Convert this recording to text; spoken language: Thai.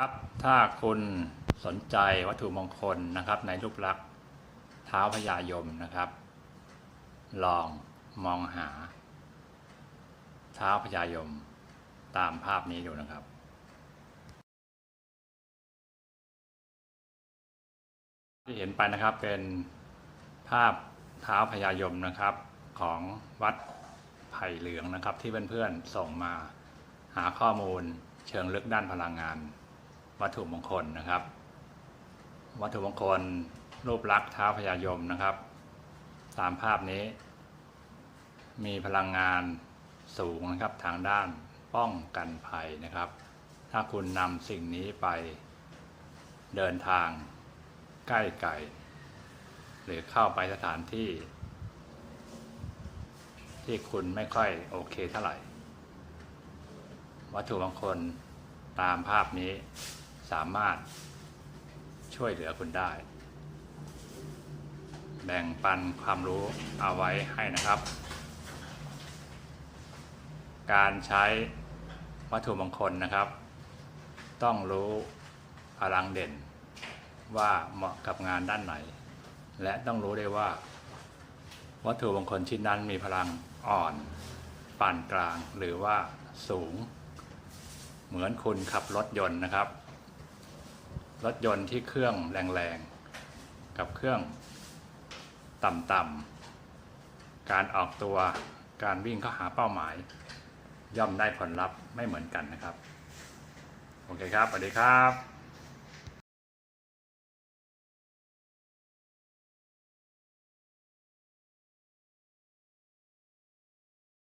ครับถ้าคุณสนใจวัตถุมงคลนะครับ ในรูปลักษณ์เท้าพญายมนะครับ ลองมองหา เท้าพญายมตามภาพนี้ดูนะครับที่เห็นไปนะครับเป็นภาพเท้าพญายมนะครับ ของวัดไผ่เหลืองนะครับ ที่เพื่อนๆส่งมาหาข้อมูลเชิงลึกด้านพลังงาน วัตถุมงคลนะครับ วัตถุมงคลรูปลักษ์เท้าพญายมนะครับ ตามภาพนี้ มีพลังงานสูงนะครับทางด้านป้องกันภัยนะครับ ถ้าคุณนำสิ่งนี้ไปเดินทางใกล้ไกลหรือเข้าไปสถานที่ ที่คุณไม่ค่อยโอเคเท่าไหร่ วัตถุมงคลตามภาพนี้ สามารถช่วยเหลือคุณได้ แบ่งปันความรู้เอาไว้ให้นะครับ การใช้วัตถุมงคลนะครับ ต้องรู้พลังเด่น ว่าเหมาะกับงานด้านไหน และต้องรู้ได้ว่า วัตถุมงคลชิ้นนั้นมีพลังอ่อนปานกลางหรือว่าสูง เหมือนคุณขับรถยนต์นะครับ รถยนต์ที่เครื่องแรงๆ กับเครื่องต่ำๆ การออกตัวการวิ่งเข้าหาเป้าหมาย ย่อมได้ผลลัพธ์ไม่เหมือนกันนะครับ โอเคครับสวัสดีครับ